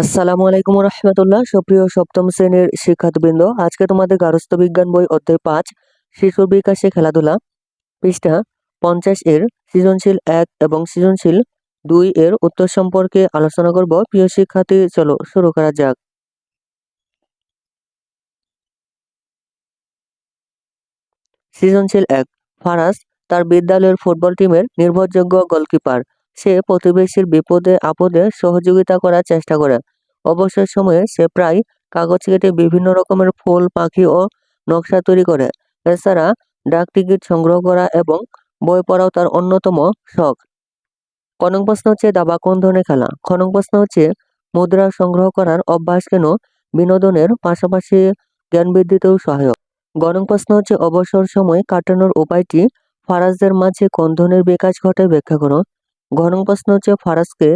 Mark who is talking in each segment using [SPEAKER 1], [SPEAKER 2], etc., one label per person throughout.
[SPEAKER 1] আসসালামু আলাইকুম রহমতুল্লাহ সুপ্রিয় সপ্তম শ্রেণির শিক্ষার্থীবৃন্দ, আজকে তোমাদের গার্হস্থ্য বিজ্ঞান বই অধ্যায় পাঁচ, শিশুর বিকাশে খেলাধুলা পৃষ্ঠা পঞ্চাশ এর সৃজনশীল এক এবং সৃজনশীল দুই এর উত্তর সম্পর্কে আলোচনা করব। প্রিয় শিক্ষার্থী, চলো শুরু করা যাক। সৃজনশীল এক, ফারাস তার বিদ্যালয়ের ফুটবল টিমের নির্ভরযোগ্য গোলকিপার। সে প্রতিবেশীর বিপদে আপদে সহযোগিতা করার চেষ্টা করে। অবসর সময়ে সে প্রায় কাগজ কেটে বিভিন্ন রকমের ফুল, পাখি ও নকশা তৈরি করে। এছাড়া ডাক টিকিট সংগ্রহ করা এবং বই পড়াও তার অন্যতম শখ। কনক প্রশ্ন হচ্ছে, দাবা কোন ধরনের খেলা? খনক প্রশ্ন হচ্ছে, মুদ্রা সংগ্রহ করার অভ্যাস কেন বিনোদনের পাশাপাশি জ্ঞান বৃদ্ধিতেও সহায়ক? গণক প্রশ্ন হচ্ছে, অবসর সময় কাটানোর উপায়টি ফারাজদের মাঝে কোন ধরনের বিকাশ ঘটায় ব্যাখ্যা করো। ঘনক প্রশ্ন হচ্ছে ফারাজকে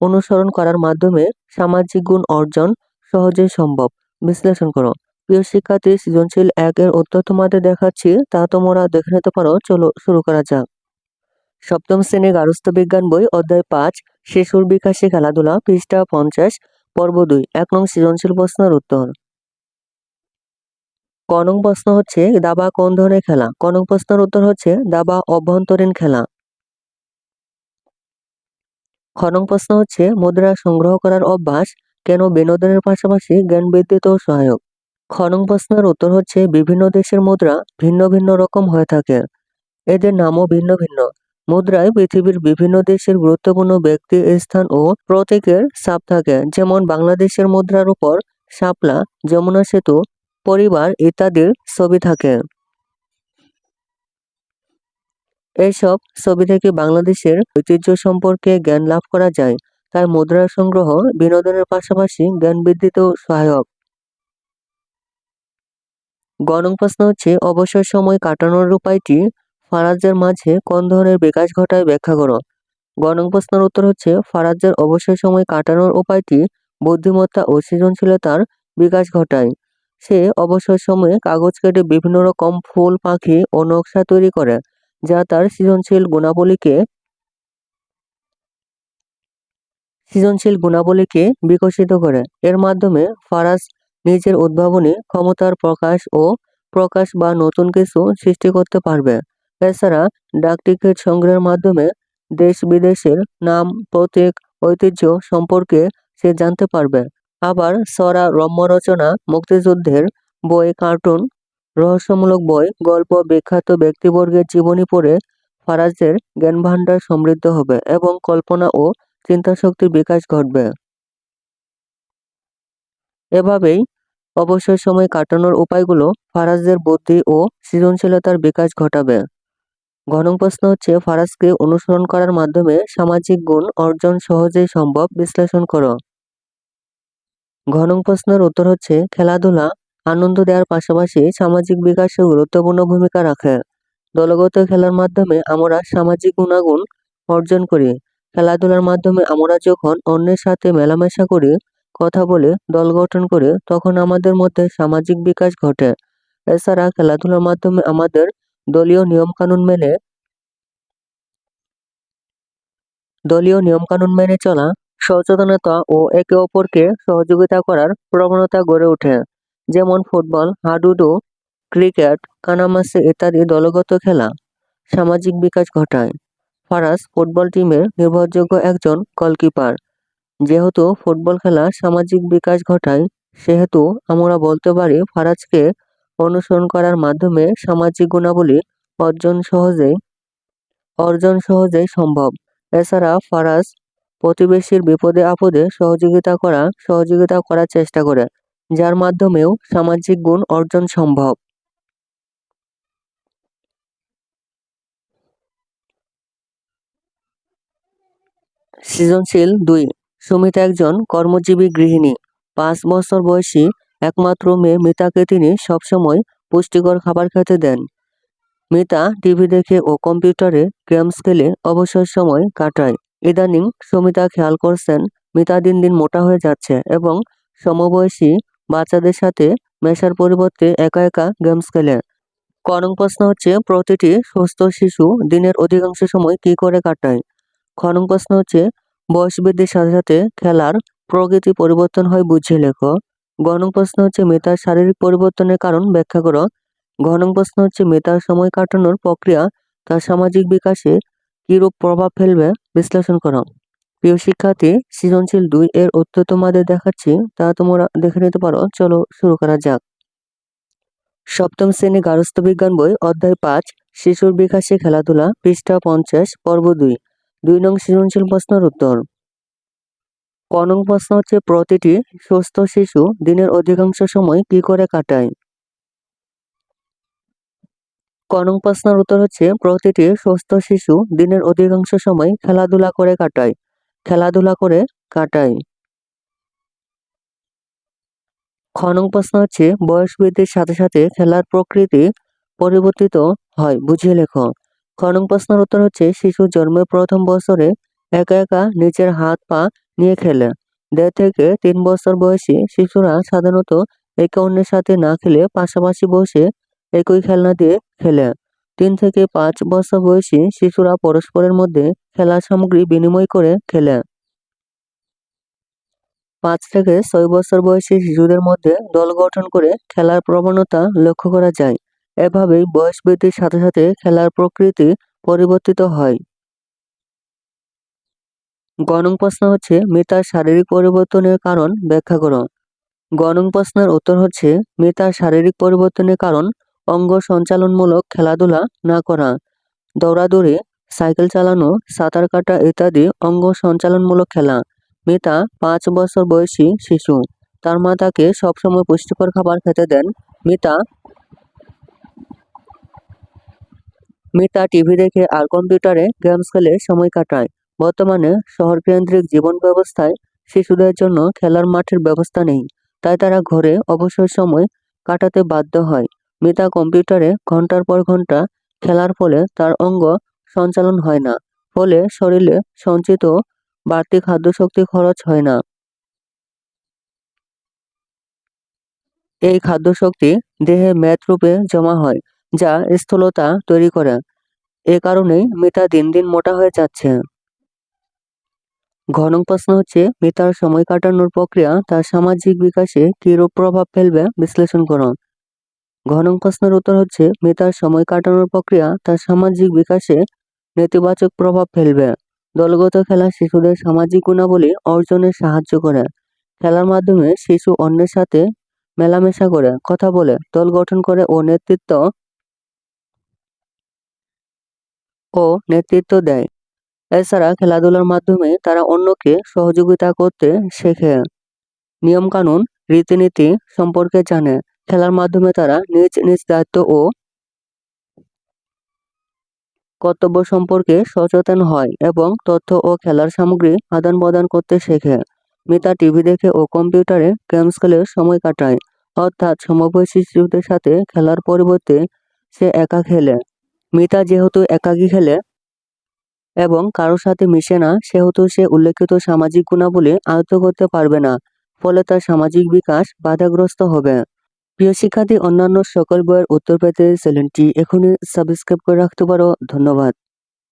[SPEAKER 1] অনুসরণ করার মাধ্যমে সামাজিক গুণ অর্জন সহজেই সম্ভব। বিশ্লেষণ করো। প্রিয় শিক্ষার্থী, সৃজনশীল এক এর উত্তর তোমাদের দেখাচ্ছি, তা তোমরা দেখে নিতে পারো। চলো শুরু করা যাক। সপ্তম শ্রেণির গার্হস্থ্য বিজ্ঞান বই, অধ্যায় পাঁচ, শিশুর বিকাশে খেলাধুলা, পৃষ্ঠা পঞ্চাশ, পর্ব দুই, এক নং সৃজনশীল প্রশ্নের উত্তর। কনক প্রশ্ন হচ্ছে, দাবা কোন ধরনের খেলা? কনক প্রশ্নের উত্তর হচ্ছে, দাবা অভ্যন্তরীণ খেলা। খনক প্রশ্ন হচ্ছে, মুদ্রা সংগ্রহ করার অভ্যাস কেন বিনোদনের পাশাপাশি জ্ঞান বৃদ্ধিতেও সহায়ক? খনক প্রশ্নের উত্তর হচ্ছে, বিভিন্ন দেশের মুদ্রা ভিন্ন ভিন্ন রকম হয়ে থাকে। এদের নামও ভিন্ন ভিন্ন। মুদ্রায় পৃথিবীর বিভিন্ন দেশের গুরুত্বপূর্ণ ব্যক্তি, স্থান ও প্রতীকের ছাপ থাকে। যেমন বাংলাদেশের মুদ্রার উপর শাপলা, যমুনা সেতু, পরিবার ইত্যাদির ছবি থাকে। এইসব ছবি থেকে বাংলাদেশের ঐতিহ্য সম্পর্কে জ্ঞান লাভ করা যায়। তাই মুদ্রা সংগ্রহ, বিনোদনের পাশাপাশি জ্ঞান বৃদ্ধিতেও সহায়ক। গণং প্রশ্ন হচ্ছে, অবসর সময় কাটানোর উপায়টি? ফারাজের মাঝে কোন ধরনের বিকাশ ঘটায় ব্যাখ্যা করো। গণং প্রশ্নের উত্তর হচ্ছে ফারাজের অবসর সময় কাটানোর উপায়টি? বুদ্ধিমত্তা ও সৃজনশীলতার বিকাশ ঘটায়। সে অবসর সময়ে কাগজ কেটে বিভিন্ন রকম ফুল, পাখি ও নকশা তৈরি করে। যা তার সৃজনশীল গুণাবলীকে সৃজনশীল গুণাবলীকে বিকশিত করে। এর মাধ্যমে ফারাজ নিজের উদ্ভাবনী ক্ষমতার প্রকাশ ও প্রকাশ বা নতুন কিছু সৃষ্টি করতে পারবে। এছাড়া ডাক টিকিট সংগ্রহের মাধ্যমে দেশ বিদেশের নাম, প্রতীক, ঐতিহ্য সম্পর্কে সে জানতে পারবে। আবার সরা রম্য রচনা, মুক্তিযুদ্ধের বই, কার্টুন রহস্যমূলক বই, গল্প, বিখ্যাত ব্যক্তিবর্গের জীবনী পড়ে ফারাজের জ্ঞানভাণ্ডার সমৃদ্ধ হবে এবং কল্পনা ও চিন্তাশক্তির বিকাশ ঘটবে। এভাবেই অবসর সময় কাটানোর উপায়গুলো ফারাজদের বুদ্ধি ও সৃজনশীলতার বিকাশ ঘটাবে। ঘন প্রশ্ন হচ্ছে, ফারাজকে অনুসরণ করার মাধ্যমে সামাজিক গুণ অর্জন সহজেই সম্ভব? বিশ্লেষণ করো। ঘন প্রশ্নের উত্তর হচ্ছে, খেলাধুলা আনন্দ দেওয়ার পাশাপাশি সামাজিক বিকাশে গুরুত্বপূর্ণ ভূমিকা রাখে। দলগত খেলার মাধ্যমে আমরা সামাজিক গুণাগুণ অর্জন করি। খেলাধুলার মাধ্যমে আমরা যখন অন্যের সাথে মেলামেশা করি, কথা বলে, দল গঠন করে, তখন আমাদের মধ্যে সামাজিক বিকাশ ঘটে। এছাড়া খেলাধুলার মাধ্যমে আমাদের দলীয় নিয়মকানুন মেনে, দলীয় নিয়মকানুন মেনে চলা, সচেতনতা ও একে অপরকে সহযোগিতা করার প্রবণতা গড়ে ওঠে। যেমন ফুটবল, হাডুডু, ক্রিকেট, কানামাসি ইত্যাদি দলগত খেলা সামাজিক বিকাশ ঘটায়। ফারাজ ফুটবল টিমের নির্ভরযোগ্য একজন গোলকিপার যেহেতু ফুটবল খেলা সামাজিক বিকাশ ঘটায়, সেহেতু আমরা বলতে পারি ফারাজকে অনুসরণ করার মাধ্যমে সামাজিক গুণাবলী অর্জন সহজে, অর্জন সহজেই সম্ভব। এছাড়া ফারাজ প্রতিবেশীর বিপদে আপদে সহযোগিতা করা, সহযোগিতা করার চেষ্টা করে। যার মাধ্যমেও সামাজিক গুণ অর্জন সম্ভব। সৃজনশীল দুই, সুমিতা একজন কর্মজীবী গৃহিণী। পাঁচ বছর বয়সী একমাত্র মেয়ে মিতাকে তিনি সবসময় পুষ্টিকর খাবার খেতে দেন। মিতা টিভি দেখে ও কম্পিউটারে গেমস খেলে অবসর সময় কাটায়। ইদানিং সুমিতা খেয়াল করছেন, মিতা দিন দিন মোটা হয়ে যাচ্ছে এবং সমবয়সী বাচ্চাদের সাথে মেশার পরিবর্তে একা একা গেমস খেলে। করং প্রশ্ন হচ্ছে, প্রতিটি সুস্থ শিশু দিনের অধিকাংশ সময় কি করে কাটায়? খনং প্রশ্ন হচ্ছে, বয়স বৃদ্ধির সাথে সাথে খেলার প্রকৃতি পরিবর্তন হয় বুঝিয়ে লেখো। গ নং প্রশ্ন হচ্ছে, মেধার শারীরিক পরিবর্তনের কারণ ব্যাখ্যা করো। ঘ নং প্রশ্ন হচ্ছে, মেধার সময় কাটানোর প্রক্রিয়া তার সামাজিক বিকাশে কিরূপ প্রভাব ফেলবে? বিশ্লেষণ করো। প্রিয় শিক্ষার্থী, সৃজনশীল দুই এর উত্তর তোমাদের দেখাচ্ছি, তা তোমরা দেখে নিতে পারো। চলো শুরু করা যাক। সপ্তম শ্রেণি গার্হস্থ্য বিজ্ঞান বই, অধ্যায় পাঁচ, শিশুর বিকাশে খেলাধুলা, পৃষ্ঠা পঞ্চাশ, পর্ব দুই। দুই নং সৃজনশীল প্রশ্নের উত্তর। ক নং প্রশ্ন হচ্ছে, প্রতিটি সুস্থ শিশু দিনের অধিকাংশ সময় কি করে কাটায়? ক নং প্রশ্নের উত্তর হচ্ছে, প্রতিটি সুস্থ শিশু দিনের অধিকাংশ সময় খেলাধুলা করে কাটায়। খেলাধুলা করে কাটায় খ প্রশ্ন হচ্ছে, বয়স বৃদ্ধির সাথে সাথে খেলার প্রকৃতি পরিবর্তিত হয়। বুঝিয়ে লেখো। খ প্রশ্নের উত্তর হচ্ছে, শিশু জন্মের প্রথম বছরে একা একা নিজের হাত পা নিয়ে খেলে। দেড় থেকে তিন বছর বয়সী শিশুরা সাধারণত একে অন্যের সাথে না খেলে পাশাপাশি বসে একই খেলনা দিয়ে খেলে। তিন থেকে পাঁচ বছর বয়সী শিশুরা পরস্পরের মধ্যে খেলার সামগ্রী বিনিময় করে খেলে। পাঁচ থেকে ছয় বছর বয়সী শিশুদের মধ্যে দল গঠন করে খেলার প্রবণতা লক্ষ্য করা যায়। এভাবেই বয়স বৃদ্ধির সাথে সাথে খেলার প্রকৃতি পরিবর্তিত হয়। গণং প্রশ্ন হচ্ছে, মিতার শারীরিক পরিবর্তনের কারণ ব্যাখ্যা করো। গণং প্রশ্নের উত্তর হচ্ছে, মিতার শারীরিক পরিবর্তনের কারণ অঙ্গ সঞ্চালনমূলক খেলাধুলা না করা। দৌড়াদৌড়ি, সাইকেল চালানো, সাঁতার কাটা ইত্যাদি অঙ্গ সঞ্চালনমূলক খেলা। মিতা পাঁচ বছর বয়সী শিশু। তার মা তাকে সবসময় পুষ্টিকর খাবার খেতে দেন। মিতা মিতা টিভি দেখে আর কম্পিউটারে গেমস খেলে সময় কাটায়। বর্তমানে শহরকেন্দ্রিক জীবন ব্যবস্থায় শিশুদের জন্য খেলার মাঠের ব্যবস্থা নেই। তাই তারা ঘরে অবসর সময় কাটাতে বাধ্য হয়। মিতা কম্পিউটারে ঘণ্টার পর ঘণ্টা খেলার ফলে তার অঙ্গ সঞ্চালন হয় না, ফলে শরীরে সঞ্চিত বাড়তি খাদ্যশক্তি খরচ হয় না। এই খাদ্যশক্তি দেহে মেদরূপে জমা হয়, যা স্থূলতা তৈরি করে। এ কারণেই মিতা দিন দিন মোটা হয়ে যাচ্ছে। ঘন প্রশ্ন হচ্ছে, মিতার সময় কাটানোর প্রক্রিয়া তার সামাজিক বিকাশে কিরূপ প্রভাব ফেলবে? বিশ্লেষণ করো ঘ নং প্রশ্নের উত্তর হচ্ছে, মিতার সময় কাটানোর প্রক্রিয়া তার সামাজিক বিকাশে নেতিবাচক প্রভাব ফেলবে। দলগত খেলা শিশুদের সামাজিক গুণাবলী অর্জনে সাহায্য করে। খেলার মাধ্যমে শিশু অন্যের সাথে মেলামেশা করে, কথা বলে, দল গঠন করে ও নেতৃত্ব ও নেতৃত্ব দেয়। এছাড়া খেলাধুলার মাধ্যমে তারা অন্যকে সহযোগিতা করতে শেখে। নিয়মকানুন, রীতিনীতি সম্পর্কে জানে। খেলার মাধ্যমে তারা নিজ নিজ দায়িত্ব ও কর্তব্য সম্পর্কে সচেতন হয় এবং তথ্য ও খেলার সামগ্রী আদান প্রদান করতে শেখে। মিতা টিভি দেখে ও কম্পিউটারে গেমস খেলে সময় কাটায়। অর্থাৎ সমবয়সী শিশুদের সাথে খেলার পরিবর্তে সে একা খেলে। মিতা যেহেতু একাকী খেলে এবং কারোর সাথে মিশে না, সেহেতু সে উল্লেখিত সামাজিক গুণাবলী আয়ত্ত করতে পারবে না, ফলে তার সামাজিক বিকাশ বাধাগ্রস্ত হবে। প্রিয় শিক্ষার্থী অন্যান্য সকল বইয়ের উত্তর পেতে চ্যানেলটি এখনই সাবস্ক্রাইব করে রাখতে পারো। ধন্যবাদ।